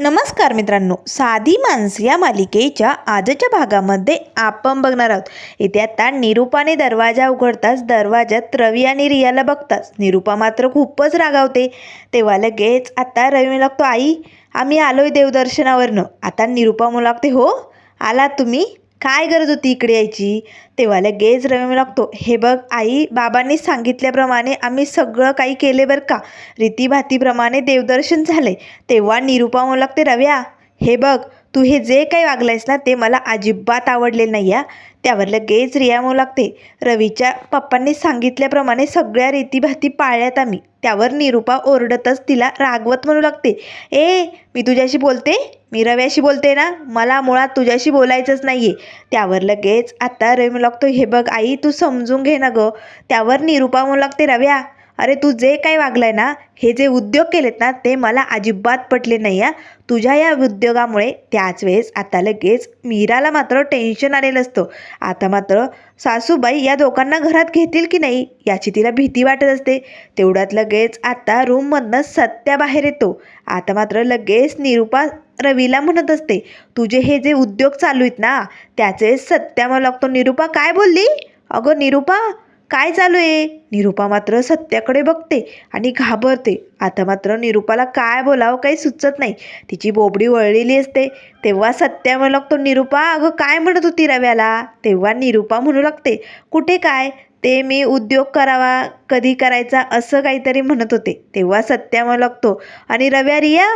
नमस्कार मित्रांनो साधी माणसं या मालिकेच्या आजच्या भागामध्ये आपण बघणार आहोत. इथे आता निरूपाने दरवाजा उघडताच दरवाजात रवी आणि रियाला बघताच. निरूपा मात्र खूपच रागावते. तेव्हा लगेच आता रवी लागतो आई आम्ही आलोय देवदर्शनावरनं. आता निरूपा मुलागते लागते हो आला तुम्ही? काय गरज होती इकडे यायची? तेव्हा लगेच रवी लागतो हे बघ आई बाबांनी सांगितल्याप्रमाणे आम्ही सगळं काही केले बरं का? रीतीभातीप्रमाणे देवदर्शन झाले तेव्हा निरूपा म्हणू लागते रव्या हे बघ तू हे जे काही वागलंयस ना ते मला अजिबात आवडले नाही या त्यावर लगेच रिया म्हणू लागते रवीच्या पप्पांनी सांगितल्याप्रमाणे सगळ्या रीतीभाती पाळल्यात आम्ही. त्यावर निरूपा ओरडतच तिला रागवत म्हणू लागते ए मी तुझ्याशी बोलते? मी रव्याशी बोलते ना मला मुळात तुझ्याशी बोलायचंच नाही आहे त्यावर लगेच आत्ता रवी लागतो हे बघ आई तू समजून घे ना गं. त्यावर निरूपा म्हणू लागते रव्या अरे तू जे काही वागलाय ना हे जे उद्योग केलेत ना ते मला अजिबात पटले नाही आहे तुझ्या या उद्योगामुळे त्याच वेळेस आता लगेच मीराला मात्र टेन्शन आलेलं असतं. आता मात्र सासूबाई या दोघांना घरात घेतील की नाही याची तिला भीती वाटत असते. तेवढ्यात लगेच आता रूममधनं सत्या बाहेर येतो. आता मात्र लगेच निरूपा रवीला म्हणत असते तुझे हे जे उद्योग चालू आहेत ना त्याचे सत्या मला लागतो. निरूपा काय बोलली? अगं निरूपा काय चालू आहे? निरूपा मात्र सत्याकडे बघते आणि घाबरते. आता मात्र निरूपाला काय बोलावं काही सुचत नाही. तिची बोबडी वळलेली असते. तेव्हा सत्या म्हणू लागतो निरूपा अगं काय म्हणत होती रव्याला? तेव्हा निरूपा म्हणू लागते कुठे काय? ते मी उद्योग करावा कधी करायचा असं काहीतरी म्हणत होते. तेव्हा सत्या म्हणू लागतो आणि रव्या रिया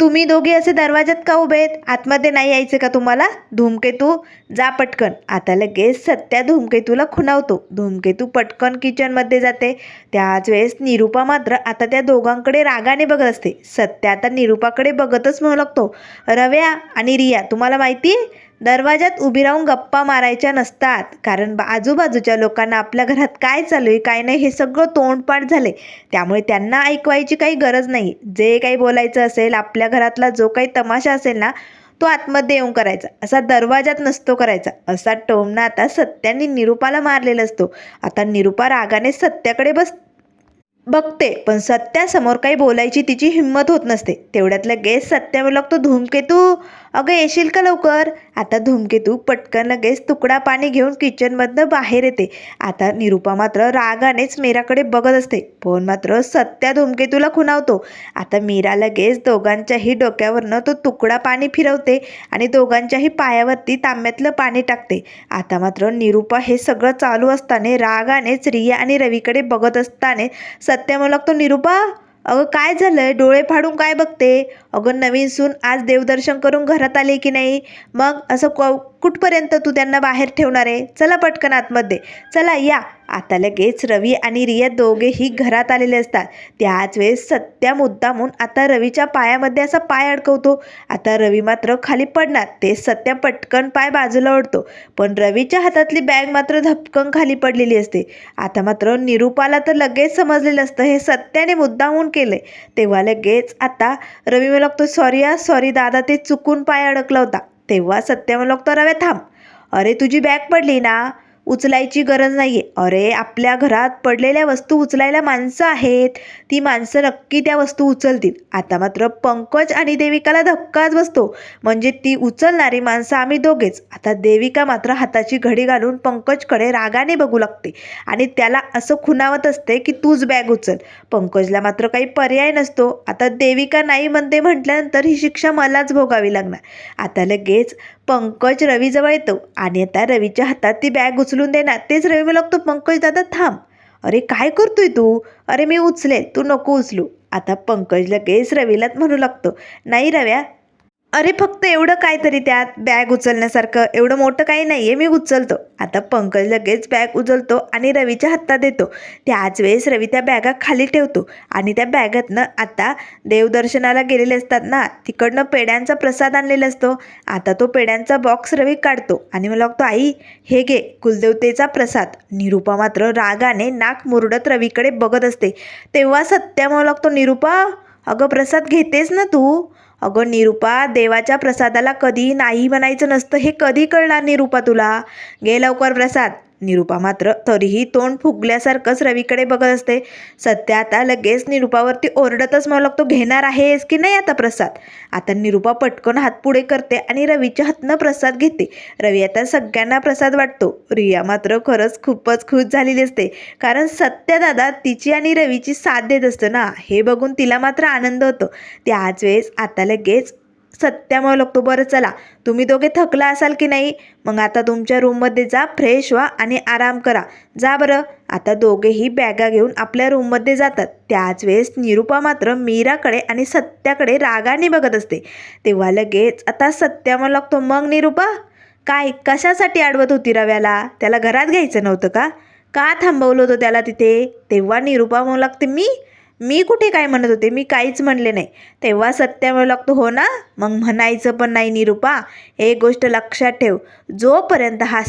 तुम्ही दोघे असे दरवाजात का उभे आहेत? आतमध्ये नाही यायचं का तुम्हाला? धूमकेतू? जा पटकन. आता लगेच सत्या धूमकेतूला खुणावतो. धूमकेतू पटकन किचनमध्ये जाते. त्याच वेळेस निरूपा मात्र आता त्या दोघांकडे रागाने बघत असते. सत्या आता निरूपाकडे बघतच म्हणू लागतो. रव्या आणि रिया तुम्हाला माहिती आहे दरवाजात उभी राहून गप्पा मारायच्या नसतात. कारण आजूबाजूच्या लोकांना आपल्या घरात काय चालू आहे काय नाही हे सगळं तोंडपाठ झाले. त्यामुळे त्यांना ऐकवायची काही गरज नाही. जे काही बोलायचं असेल आपल्या घरातला जो काही तमाशा असेल ना तो आतमध्ये येऊन करायचा. असा दरवाजात नसतो करायचा. असा टोमना आता सत्याने निरूपाला मारलेला असतो. आता निरूपा रागाने सत्याकडे बस बघते. पण सत्यासमोर काही बोलायची तिची हिंमत होत नसते. तेवढ्यात गेस सत्या म्हणू लागतो धूमकेतू. अगं येशील का लवकर? आता धूमकेतू पटकन लगेच तुकडा पाणी घेऊन किचनमधनं बाहेर येते. आता निरूपा मात्र रागानेच मीराकडे बघत असते. पण मात्र सत्या धूमकेतूला खुणावतो. आता मीरा लगेच दोघांच्याही डोक्यावरनं तो तुकडा पाणी फिरवते आणि दोघांच्याही पायावरती तांब्यातलं पाणी टाकते. आता मात्र निरूपा हे सगळं चालू असताना रागानेच रिया आणि रवीकडे बघत असताना सत्या मला लागतो निरूपा अगं काय झालंय? डोळे फाडून काय बघते? अगं नवीन सून आज देवदर्शन करून घरात आले की नाही? मग असं क कुठपर्यंत तू त्यांना बाहेर ठेवणार आहे? चला पटकन आतमध्ये. चला या. आता लगेच रवी आणि रिया दोघेही घरात आलेले असतात. त्याच वेळेस सत्या मुद्दामून आता रवीच्या पायामध्ये असा पाय अडकवतो. आता रवी मात्र खाली पडणार. ते सत्या पटकन पाय बाजूला ओढतो. पण रवीच्या हातातली बॅग मात्र धपकन खाली पडलेली असते. आता मात्र निरूपाला तर लगेच समजलेलं असतं. हे सत्याने मुद्दामून केलंय तेव्हा लगेच आता रवी मला लागतो सॉरी आ सॉरी दादा ते चुकून पाय अडकला होता. तेव्हा सत्य मला लागतो रव्या थांब. अरे तुझी बॅग पडली ना. उचलायची गरज नाही आहे अरे आपल्या घरात पडलेल्या वस्तू उचलायला माणसं आहेत. ती माणसं नक्की त्या वस्तू उचलतील. आता मात्र पंकज आणि देविकाला धक्काच बसतो. म्हणजे ती उचलणारी माणसं आम्ही दोघेच. आता देविका मात्र हाताची घडी घालून पंकजकडे रागाने बघू लागते. आणि त्याला असं खुणावत असते की तूच बॅग उचल. पंकजला मात्र काही पर्याय नसतो. आता देविका नाही म्हणते म्हटल्यानंतर ही शिक्षा मलाच भोगावी लागणार. आता लगेच पंकज रवीजवळ येतो. आणि आता रवीच्या हातात ती बॅग उचलून देणार. तेच रवी लागतो पंकज दादा थांब. अरे काय करतोय तू? अरे मी उचले तू नको उचलू. आता पंकज लगेच रवीलाच म्हणू लागतो. नाही रव्या अरे फक्त एवढं काय तरी त्यात बॅग उचलण्यासारखं एवढं मोठं काही नाही आहे मी उचलतो. आता पंकज लगेच बॅग उचलतो आणि रवीच्या हातात देतो. त्याच वेळेस रवी त्या बॅगा खाली ठेवतो आणि त्या बॅगातनं आता देवदर्शनाला गेलेले असतात ना तिकडनं पेड्यांचा प्रसाद आणलेला असतो. आता तो पेड्यांचा बॉक्स रवी काढतो आणि मला लागतो आई हे घे कुलदेवतेचा प्रसाद. निरूपा मात्र रागाने नाक मुरडत रवीकडे बघत असते. तेव्हा सत्या मला लागतो निरूपा अगं प्रसाद घेतेस ना तू? अगं निरूपा देवाच्या प्रसादाला कधी नाही म्हणायचं नसतं हे कधी कळणार निरूपा तुला? घे लवकर प्रसाद. निरुपा मात्र तरीही तोंड फुगल्यासारखंच रवीकडे बघत असते. सध्या आता लगेच निरुपावरती ओरडतच मला तो घेणार आहेस की नाही आता प्रसाद? आता निरुपा पटकन हात पुढे करते आणि रवीच्या हातनं प्रसाद घेते. रवी आता सगळ्यांना प्रसाद वाटतो. रिया मात्र खरंच खूपच खुश झालेली असते. कारण सत्य दादा तिची आणि रवीची साथ देत असतं ना. हे बघून तिला मात्र आनंद होतो. त्याच वेळेस आता लगेच सत्यामुळे लागतो बरं चला. तुम्ही दोघे थकला असाल की नाही? मग आता तुमच्या रूममध्ये जा फ्रेश व्हा आणि आराम करा. जा बरं. आता दोघेही बॅगा घेऊन आपल्या रूममध्ये जातात. त्याच वेळेस निरुपा मात्र मीराकडे आणि सत्याकडे रागाने बघत असते. तेव्हा लगेच आता सत्यामुळे लागतो. मग निरुपा? काय कशासाठी अडवत होती रव्याला? त्याला घरात घ्यायचं नव्हतं का? का थांबवलं होतं त्याला तिथे? तेव्हा निरुपा म्हणू लागते मी मी कुठे काय म्हणत होते? मी काहीच म्हणले नाही. तेव्हा सत्यामुळे लागतो हो ना? मग म्हणायचं पण नाही निरुपा. एक गोष्ट लक्षात ठेव. जोपर्यंत हा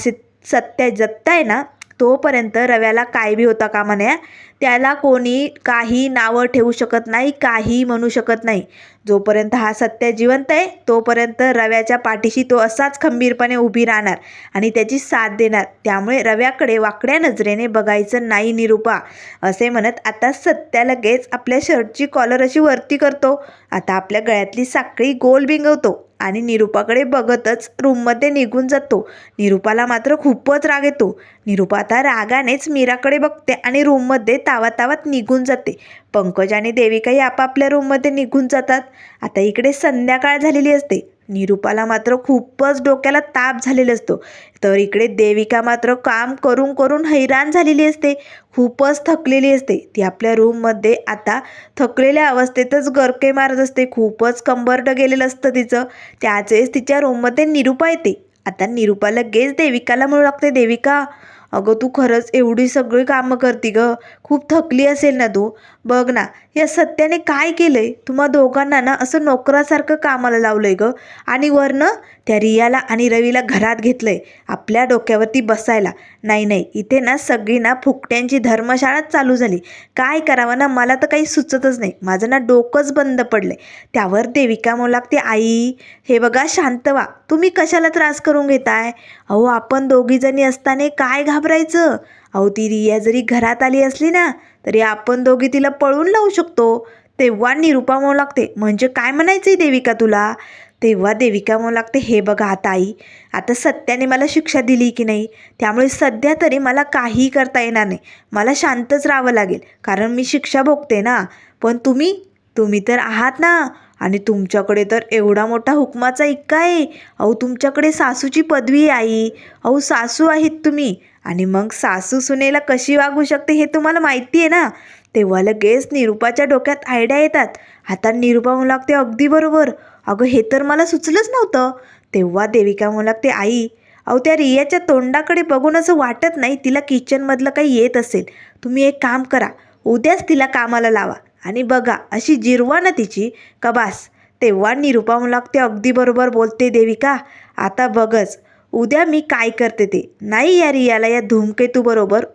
सत्य जगताय ना तोपर्यंत रव्याला काय बी होता का म्हणे त्याला कोणी काही नावं ठेवू शकत नाही काही म्हणू शकत नाही. जोपर्यंत हा सत्य जिवंत आहे तोपर्यंत रव्याच्या पाठीशी तो असाच खंबीरपणे उभी राहणार आणि त्याची साथ देणार. त्यामुळे रव्याकडे वाकड्या नजरेने बघायचं नाही निरुपा असे म्हणत आता सत्या लगेच आपल्या शर्टची कॉलर अशी वरती करतो. आता आपल्या गळ्यातली साखळी गोल बिंगवतो आणि निरुपाकडे बघतच रूममध्ये निघून जातो. निरुपाला मात्र खूपच राग येतो. निरुपा आता रागानेच मीराकडे बघते आणि रूममध्ये तावातावात तावात निघून जाते. पंकज आणि देविकाही आपापल्या रूममध्ये निघून जातात. आता इकडे संध्याकाळ झालेली असते. निरुपाला मात्र खूपच डोक्याला ताप झालेला असतो. तर इकडे देविका मात्र काम करून करून हैराण झालेली असते. खूपच थकलेली असते. ती आपल्या रूममध्ये आता थकलेल्या अवस्थेतच गरके मारत असते. खूपच कंबरड गेलेलं असतं तिचं. त्याच वेळेस तिच्या रूममध्ये निरूपा येते. आता निरुपा लगेच देविकाला म्हणू लागते देविका अगं तू खरंच एवढी सगळी कामं करती ग. खूप थकली असेल ना तू. बघ ना या सत्याने काय केलंय? तुम्हा दोघांना ना असं नोकरासारखं कामाला लावलंय गं. आणि वरनं त्या रियाला आणि रवीला घरात घेतलंय. आपल्या डोक्यावरती बसायला. नाही नाही इथे ना सगळी ना फुकट्यांची धर्मशाळाच चालू झाली. काय करावं ना मला तर काही सुचतच नाही. माझं ना डोकंच बंद पडलंय. त्यावर देविका म्हणू लागते आई हे बघा शांत व्हा तुम्ही कशाला त्रास करून घेताय? अहो आपण दोघीजणी असताना काय घाबरायचं? अहो ती रिया जरी घरात आली असली ना तरी आपण दोघी तिला पळून लावू शकतो. तेव्हा निरुपा म्हणू लागते म्हणजे काय म्हणायचंय देविका तुला? तेव्हा देविका म्हणू लागते हे बघा आता आई आता सत्याने मला शिक्षा दिली की नाही? त्यामुळे सध्या तरी मला काहीही करता येणार नाही. मला शांतच राहावं लागेल कारण मी शिक्षा भोगते ना. पण तुम्ही? तुम्ही तर आहात ना. आणि तुमच्याकडे तर एवढा मोठा हुकमाचा इक्का आहे. अहो तुमच्याकडे सासूची पदवी आहे आई. अहो सासू आहेत तुम्ही. आणि मग सासू सुनेला कशी वागू शकते हे तुम्हाला माहिती आहे ना. तेव्हा लगेच निरुपाच्या डोक्यात आयडिया येतात. आता निरुपा म्हणू लागते अगदी बरोबर. अगं हे तर मला सुचलंच नव्हतं. तेव्हा देविका म्हणू लागते आई अहो त्या रियाच्या तोंडाकडे बघून असं वाटत नाही तिला किचनमधलं काही येत असेल. तुम्ही एक काम करा. उद्याच तिला कामाला लावा आणि बघा अशी जिरवा ना तिची कबास. तेव्हा निरुपा म्हणू लागते अगदी बरोबर बोलते देविका. आता बघच. उद्या मी काय करते ते. नाही या रियाला या धूमकेतूबरोबर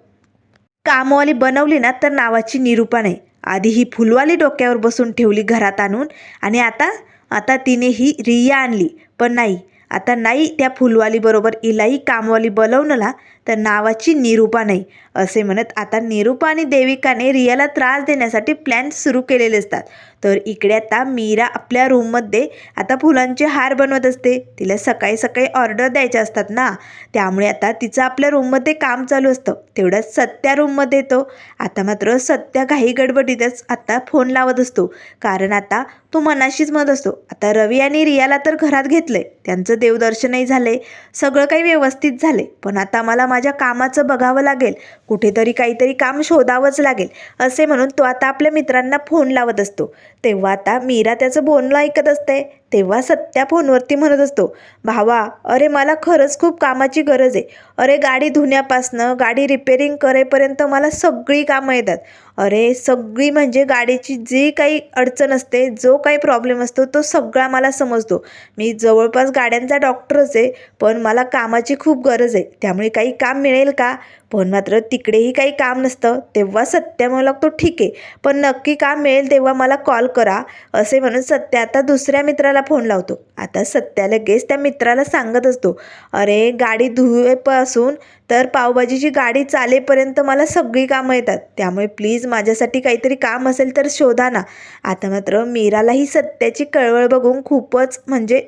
कामवाली बनवली ना तर नावाची निरूपा नाही. आधी ही फुलवाली डोक्यावर बसून ठेवली घरात आणून आणि आता आता तिने ही रिया आणली. पण नाही आता नाही त्या फुलवालीबरोबर इलाही कामवाली बनवणला तर नावाची निरूपा नाही असे म्हणत आता निरूपा आणि देविकाने रियाला त्रास देण्यासाठी प्लॅन सुरू केलेले असतात. तर इकडे आता मीरा आपल्या रूममध्ये आता फुलांचे हार बनवत असते. तिला सकाळी सकाळी ऑर्डर द्यायच्या असतात ना. त्यामुळे आता तिचं आपल्या रूममध्ये काम चालू असतं. तेवढ्याच सत्या रूममध्ये येतो. आता मात्र सत्या घाई गडबडीतच आता फोन लावत असतो. कारण आता तो मनाशीच म्हणत असतो. आता रवी आणि रियाला तर घरात घेतलंय. त्यांचं देवदर्शनही झालंय. सगळं काही व्यवस्थित झाले पण आता मला माझ्या कामाचं बघावं लागेल. कुठेतरी काहीतरी काम शोधावंच लागेल. असे म्हणून तो आता आपल्या मित्रांना फोन लावत असतो. तेव्हा आता मीरा त्याचं बोलणं ऐकत असते. तेव्हा सत्या फोनवरती म्हणत असतो भावा अरे मला खरंच खूप कामाची गरज आहे. अरे गाडी धुण्यापासनं गाडी रिपेरिंग करेपर्यंत मला सगळी कामं येतात. अरे सगळी म्हणजे गाडीची जी काही अडचण असते जो काही प्रॉब्लेम असतो तो सगळा मला समजतो. मी जवळपास गाड्यांचा डॉक्टरच आहे पण मला कामाची खूप गरज आहे. त्यामुळे काही काम मिळेल का? पण मात्र तिकडेही काही काम नसतं तेव्हा सत्या मला लागतो ठीक आहे पण नक्की काम मिळेल तेव्हा मला कॉल करा असे म्हणून सत्या आता दुसऱ्या मित्राला फोन लावतो. आता सत्या लगेच त्या मित्राला सांगत असतो अरे गाडी धुवेपासून तर पावभाजीची गाडी चालेपर्यंत मला सगळी कामं येतात. त्यामुळे प्लीज माझ्यासाठी काहीतरी काम असेल तर शोधा ना. आता मात्र मीरालाही सत्याची कळवळ बघून खूपच म्हणजे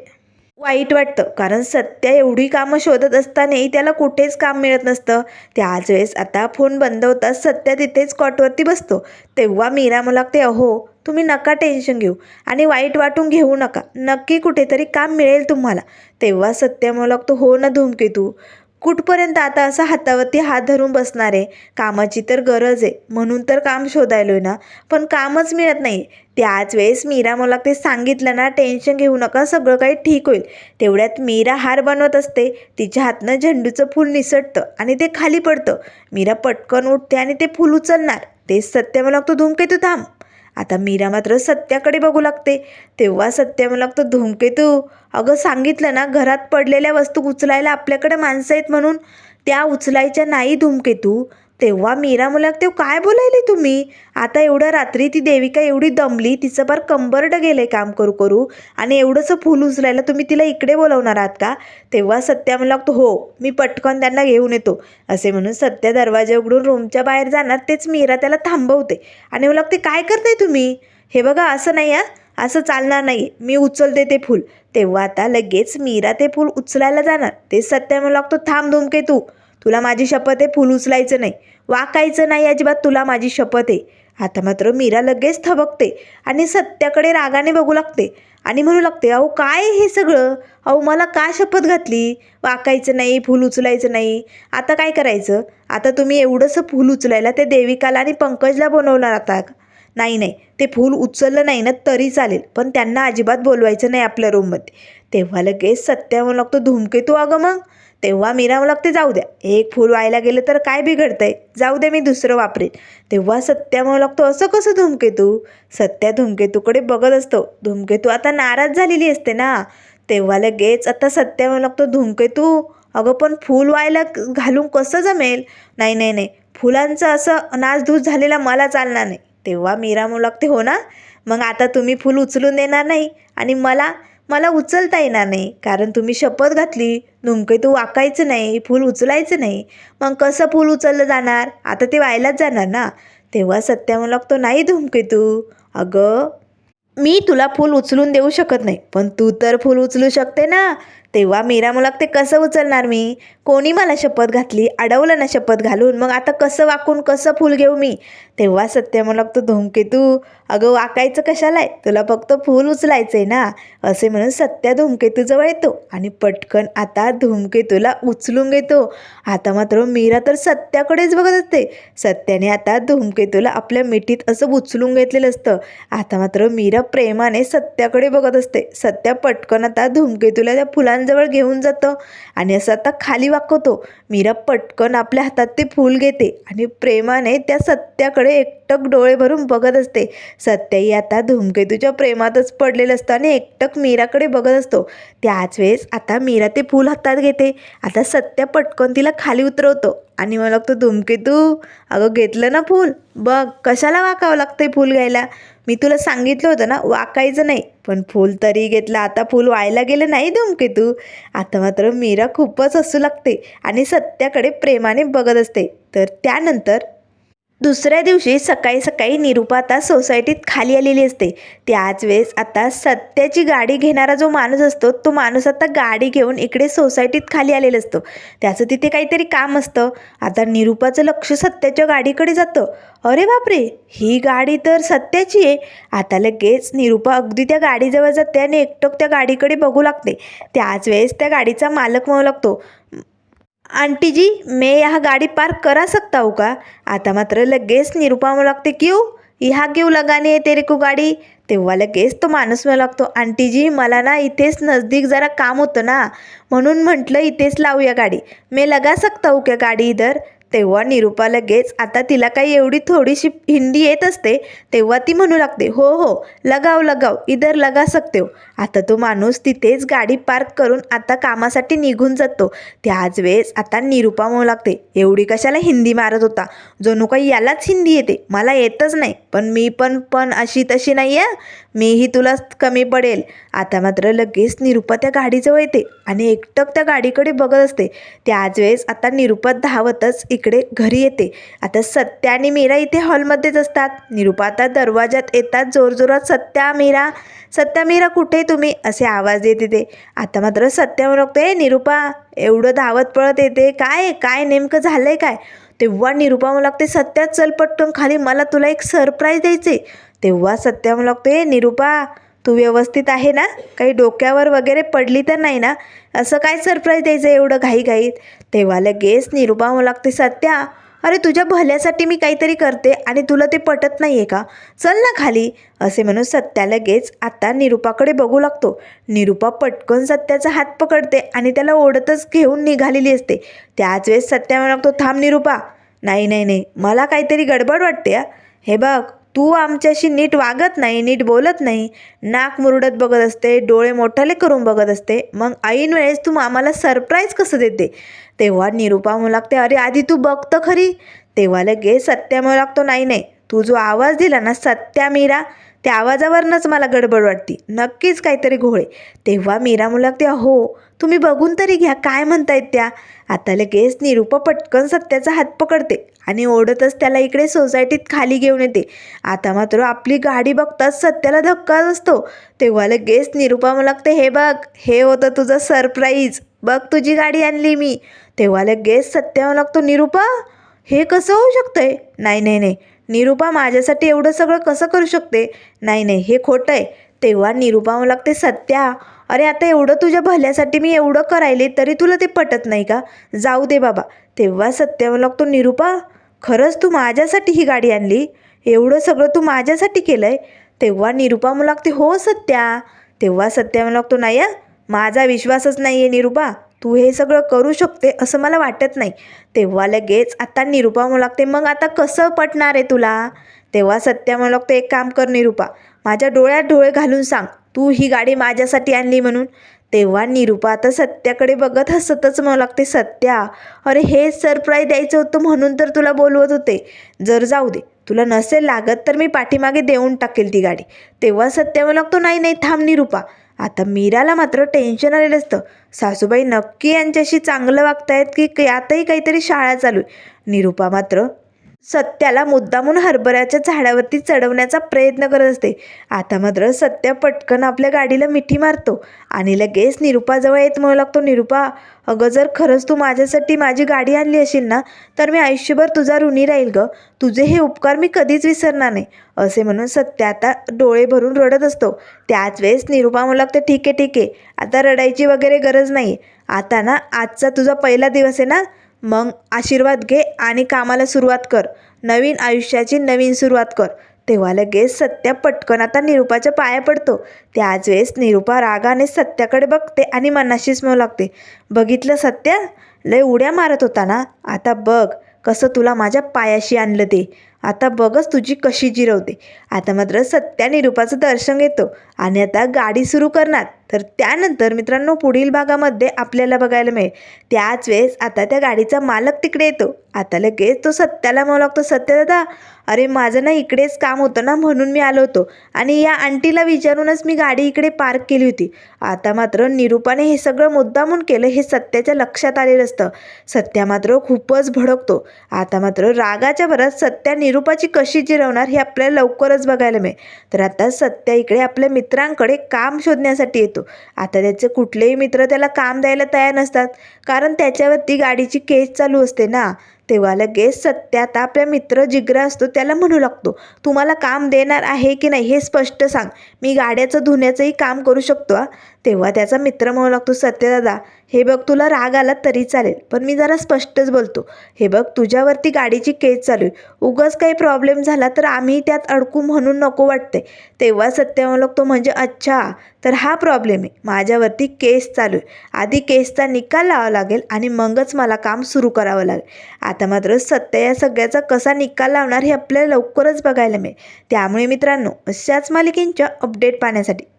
वाईट वाटतं. कारण सत्या एवढी कामं शोधत असतानाही त्याला कुठेच काम मिळत नसतं. त्याच वेळेस आता फोन बंद होताच सत्या तिथेच कॉटवरती बसतो. तेव्हा मीरा मला ते अहो तुम्ही नका टेन्शन घेऊ आणि वाईट वाटून घेऊ नका. नक्की कुठेतरी काम मिळेल तुम्हाला. तेव्हा सत्या मला लागतो हो ना धूमकेतू. कुठपर्यंत आता असं हातावरती हात धरून बसणार? आहे कामाची तर गरज आहे. म्हणून तर काम शोधायलो ना. पण कामच मिळत नाही. त्याच वेळेस मीरा मला ते सांगितलं ना टेन्शन घेऊ नका सगळं काही ठीक होईल. तेवढ्यात मीरा हार बनवत असते. तिच्या हातनं झेंडूचं फूल निसटतं आणि ते खाली पडतं. मीरा पटकन उठते आणि ते फूल उचलणार. तेच सत्य मला लागतो धूमकेतू थांब. आता मीरा मात्र सत्याकडे बघू लागते. तेव्हा सत्य मला तो. धूमकेतू अगं सांगितलं ना घरात पडलेल्या वस्तू उचलायला आपल्याकडे माणसं आहेत म्हणून. त्या उचलायच्या नाही धूमकेतू तेव्हा मीरा मुलाक ते काय बोलायले तुम्ही? आता एवढ्या रात्री ती देविका एवढी दमली तिचं फार कंबरड गेलंय काम करू करू आणि एवढंसं फूल उचलायला तुम्ही तिला इकडे बोलवणार आहात का? तेव्हा सत्या मला लागतो हो मी पटकन त्यांना घेऊन येतो. असे म्हणून सत्या दरवाजा उघडून रूमच्या बाहेर जाणार तेच मीरा त्याला थांबवते. आणि मला लागते काय करताय तुम्ही? हे बघा असं नाही आ असं चालणार नाही. मी उचलते ते फूल. तेव्हा आता लगेच मीरा ते फूल उचलायला जाणार. ते सत्या मला लागतो थांब धुमके तू. तुला माझी शपथ आहे फूल उचलायचं नाही. वाकायचं नाही अजिबात तुला माझी शपथ आहे. आता मात्र मीरा लगेच थबकते आणि सत्याकडे रागाने बघू लागते आणि म्हणू लागते अहो काय हे सगळं? अहो मला का शपथ घातली? वाकायचं नाही फूल उचलायचं नाही. आता काय करायचं? आता तुम्ही एवढंसं फूल उचलायला ते देविकाला आणि पंकजला बनवणार आता. नाही नाही. ते फूल उचललं नाही ना तरी चालेल. पण त्यांना अजिबात बोलवायचं नाही आपल्या रूममध्ये तेव्हा लगेच सत्या म्हणू लागतो धुमकेतू अगं मग? तेव्हा मीरा लागते जाऊ द्या. एक फूल व्हायला गेलं तर काय बिघडतंय? जाऊ दे मी दुसरं वापरेन. तेव्हा सत्या म्हणू लागतो असं कसं धुमकेतू? सत्या धुमकेतूकडे बघत असतो. धुमकेतू आता नाराज झालेली असते ना. तेव्हा लगेच आता सत्या म्हणू लागतो धुमकेतू अगं पण फूल व्हायला घालून कसं जमेल? नाही नाही नाही. फुलांचं असं नाचधूस झालेला मला चालणार नाही. तेव्हा मीरा म्हणू लागते हो ना. मग आता तुम्ही फूल उचलून देणार नाही आणि मला मला उचलता येणार नाही. कारण तुम्ही शपथ घातली नुमके तू वाकायचं नाही फूल उचलायचं नाही. मग कसं फूल उचललं जाणार? आता ते व्हायलाच जाणार ना. तेव्हा सत्या लागतो नाही धुमके तू. अगं मी तुला फूल उचलून देऊ शकत नाही. पण तू तर फूल उचलू शकते ना. तेव्हा मीरा मला ते कसं उचलणार मी? कोणी मला शपथ घातली? अडवलं ना शपथ घालून. मग आता कसं वाकून कसं फूल घेऊ मी? तेव्हा सत्य मला तो धूमकेतू अगं वाकायचं कशाला आहे? तुला फक्त फूल उचलायचं आहे ना? असे म्हणून सत्या धूमकेतूजवळ येतो आणि पटकन आता धूमकेतूला उचलून घेतो. आता मात्र मीरा तर सत्याकडेच बघत असते. सत्याने आता धूमकेतूला आपल्या मिठीत असं उचलून घेतलेलं असतं. आता मात्र मीरा प्रेमाने सत्याकडे बघत असते. सत्या पटकन आता धूमकेतूला त्या फुलांजवळ घेऊन जातं. आणि असं आता खाली वाकवतो. मीरा पटकन आपल्या हातात ते फूल घेते आणि प्रेमाने त्या सत्याकडे एकटक डोळे भरून बघत असते. सत्याही आता धूमकेतूच्या प्रेमातच पडलेलं असतं आणि एकटक मीराकडे बघत असतो. त्याच वेळेस आता मीरा ते फूल हातात घेते. आता सत्या पटकन तिला खाली उतरवतो. आणि मला लागतो धूमकेतू अगं घेतलं ना फूल? बघ कशाला वाकावं लागतंय फूल घ्यायला? मी तुला सांगितलं होतं ना वाकायचं नाही. पण फूल तरी घेतलं आता फूल व्हायला गेलं नाही धुमकेतू आता मात्र मीरा खूपच हसू लागते आणि सत्याकडे प्रेमाने बघत असते. तर त्यानंतर दुसऱ्या दिवशी सकाळी सकाळी निरुपा आता सोसायटीत खाली आलेली असते. त्याच वेळेस आता सत्याची गाडी घेणारा जो माणूस असतो तो माणूस आता गाडी घेऊन इकडे सोसायटीत खाली आलेला असतो. त्याचं तिथे काहीतरी काम असतं. आता निरुपाचं लक्ष सत्याच्या गाडीकडे जातं. अरे बापरे! ही गाडी तर सत्याची आहे. आता लगेच निरुपा अगदी त्या गाडीजवळ जाते आणि एकटक त्या गाडीकडे बघू लागते. त्याच वेळेस त्या गाडीचा मालक म्हणू लागतो आंटी जी मैं यहाँ गाड़ी पार्क करा सकता हूँ का? आता मात्र लगेच निरुपा म्हणू लागते क्यू? ह्या क्यू लगाने आहे तेरे को गाडी? तेव्हा लगेच तो माणूस म्हणू लागतो आंटी जी मला ना इथेच नजदीक जरा काम होतं ना म्हणून म्हटलं इथेच लावूया गाडी. मैं लगा सकता हूँ क्या गाडी इधर? तेव्हा निरुपा लगेच आता तिला काही एवढी थोडीशी हिंदी येत असते तेव्हा ती म्हणू लागते हो हो लगाव लगाव इधर लगा सकते हो. आता तो माणूस तिथेच गाडी पार्क करून आता कामासाठी निघून जातो. त्याच वेळेस आता निरूपा म्हणू लागते एवढी कशाला हिंदी मारत होता? जणू काही यालाच हिंदी येते. मला येतच नाही. पण मी पण पण अशी तशी नाही आहे मीही तुला कमी पडेल. आता मात्र लगेच निरूपा त्या गाडीजवळ येते आणि एकटक त्या गाडीकडे बघत असते. त्याच वेळेस आता निरूपा धावतच इकडे घरी येते. आता सत्या आणि मीरा इथे हॉलमध्येच असतात. निरूपा आता दरवाज्यात येतात. जोरजोरात सत्या मीरा सत्या मीरा कुठे तुम्ही असे आवाज येते. ते आता मात्र सत्या म्हणते निरूपा एवढं धावत पळत येते. काय काय नेमकं झालंय काय? तेव्हा निरूपा मला लागते सत्यात चल पटकन खाली मला तुला एक सरप्राईज द्यायचे तेव्हा सत्या मला लागते निरूपा तू व्यवस्थित आहे ना? काही डोक्यावर वगैरे पडली तर नाही ना? असं काय सरप्राईज द्यायचं एवढं घाईघाईत? तेव्हा लगेच निरूपा मला लागते सत्या अरे तुझ्या भल्यासाठी मी काहीतरी करते आणि तुला ते पटत नाही आहे का? चल ना खाली. असे म्हणून सत्या लगेच आता निरूपाकडे बघू लागतो. निरूपा पटकन सत्याचा हात पकडते आणि त्याला ओढतच घेऊन निघालेली असते. त्याच वेळेस सत्या म्हणू लागतो थांब निरूपा. नाही नाही नाही. मला काहीतरी गडबड वाटते हे बघ तू आमच्याशी नीट वागत नाही नीट बोलत नाही. नाक मुरडत बघत असते डोळे मोठाले करून बघत असते. मग ऐन वेळेस तू आम्हाला सरप्राईज कसं देते? तेव्हा निरूपा म्हणू लागते अरे आधी तू बघतं खरी. तेव्हा लगे सत्या म्हणू लागतो नाही नाही. तू जो आवाज दिला ना सत्या मीरा त्या आवाजावरनंच मला गडबड वाटती. नक्कीच काहीतरी घोळे तेव्हा मीरा म्हणू हो तुम्ही बघून तरी घ्या काय म्हणतायत त्या? आता लगेच निरूपा पटकन सत्याचा हात पकडते आणि ओढतच त्याला इकडे सोसायटीत खाली घेऊन येते. आता मात्र आपली गाडी बघताच सत्याला धक्काच असतो. तेव्हा लगेच निरूपा म्हणू हे बघ हे होतं तुझं सरप्राईज बघ तुझी गाडी आणली मी. तेव्हा लगेच सत्या म्हणू लागतो निरूपा हे कसं होऊ शकतंय? नाही नाही नाही. निरूपा माझ्यासाठी एवढं सगळं कसं करू शकते? नाही नाही हे खोटं आहे. तेव्हा निरूपा मला लागते सत्या अरे आता एवढं तुझ्या भल्यासाठी मी एवढं करायले तरी तुला ते पटत नाही का? जाऊ दे बाबा. तेव्हा सत्या मला लागतो निरूपा खरंच तू माझ्यासाठी ही गाडी आणली? एवढं सगळं तू माझ्यासाठी केलं आहे तेव्हा निरूपा मला लागते हो सत्या. तेव्हा सत्या मला लागतो नाही माझा विश्वासच नाही आहे निरूपा. तू हे सगळं करू शकते असं मला वाटत नाही. तेव्हा लगेच आता निरूपा म्हणू लागते मग आता कसं पटणार आहे तुला? तेव्हा सत्या म्हणू लागते एक काम कर निरूपा माझ्या डोळ्यात डोळे घालून सांग तू ही गाडी माझ्यासाठी आणली म्हणून. तेव्हा निरूपा आता सत्याकडे बघत हसतच म्हणू लागते सत्या अरे हे सरप्राईज द्यायचं होतं म्हणून तर तुला बोलवत होते. जर जाऊ दे तुला नसेल लागत तर मी पाठीमागे देऊन टाकेल ती गाडी. तेव्हा सत्या म्हणू लागतो नाही नाही थांब निरूपा आता मीराला मात्र टेन्शन आलेलं असतं. सासूबाई नक्की यांच्याशी चांगलं वागतायत की यातही काहीतरी शाळा चालू आहे. निरूपा मात्र सत्याला मुद्दामून हरभऱ्याच्या झाडावरती चढवण्याचा प्रयत्न करत असते. आता मात्र सत्या पटकन आपल्या गाडीला मिठी मारतो आणि लगेच निरूपाजवळ येत म्हणू लागतो निरूपा अगं जर खरंच तू माझ्यासाठी माझी गाडी आणली असेल ना तर मी आयुष्यभर तुझा ऋणी राहील गं. तुझे हे उपकार मी कधीच विसरणार नाही. असे म्हणून सत्या आता डोळे भरून रडत असतो. त्याच वेळेस निरूपा म्हणू लागते ठीक आहे ठीक आहे. आता रडायची वगैरे गरज नाही आता ना आजचा तुझा पहिला दिवस आहे ना? मग आशीर्वाद घे आणि कामाला सुरुवात कर. नवीन आयुष्याची नवीन सुरुवात कर. तेव्हा लगेच सत्या पटकन आता निरूपाच्या पाया पडतो. त्याच वेळेस निरूपा रागाने सत्याकडे बघते आणि मनाशीच म्हणू लागते. बघितलं सत्या? लय उड्या मारत होता ना? आता बघ कसं तुला माझ्या पायाशी आणलं ते. आता बघच तुझी कशी जिरवते. आता मात्र सत्या निरूपाचं दर्शन घेतो आणि आता गाडी सुरू करणार. तर त्यानंतर मित्रांनो पुढील भागामध्ये आपल्याला बघायला मिळेल. त्याच वेळेस आता त्या गाडीचा मालक तिकडे येतो. आता लगेच तो सत्याला म्हणू लागतो सत्य दादा अरे माझं ना इकडेच काम होतं ना म्हणून मी आलो होतो. आणि या आंटीला विचारूनच मी गाडी इकडे पार्क केली होती. आता मात्र निरूपाने हे सगळं मुद्दामून केलं हे सत्याच्या लक्षात आलेलं असतं. सत्या मात्र खूपच भडकतो. आता मात्र रागाच्या भरात सत्या निरूपाची कशी जिरवणार हे आपल्याला लवकरच बघायला मिळेल. तर आता सत्या इकडे आपल्या मित्रांकडे काम शोधण्यासाठी येतो. आता त्याचे कुठलेही मित्र त्याला काम द्यायला तयार नसतात. कारण त्याच्यावरती गाडीची केस चालू असते ना. तेव्हा लगेच सत्यात आपला मित्र जिग्रा असतो त्याला म्हणू लागतो तुम्हाला काम देणार आहे की नाही हे स्पष्ट सांग. मी गाड्याचं धुण्याचंही काम करू शकतो तेव्हा त्याचा मित्र म्हणू लागतो सत्यदादा हे बघ तुला राग आला तरी चालेल पण मी जरा स्पष्टच बोलतो. हे बघ तुझ्यावरती गाडीची केस चालू आहे. उगाच काही प्रॉब्लेम झाला तर आम्ही त्यात अडकू म्हणून नको वाटते तेव्हा सत्य म्हणू लागतो म्हणजे अच्छा तर हा प्रॉब्लेम आहे. माझ्यावरती केस चालू आहे. आधी केसचा निकाल लावावा लागेल आणि मगच मला काम सुरू करावं लागेल. आता मात्र सत्य या सगळ्याचा कसा निकाल लावणार हे आपल्याला लवकरच बघायला मिळेल. त्यामुळे मित्रांनो अशाच मालिकेंच्या अपडेट पाहण्यासाठी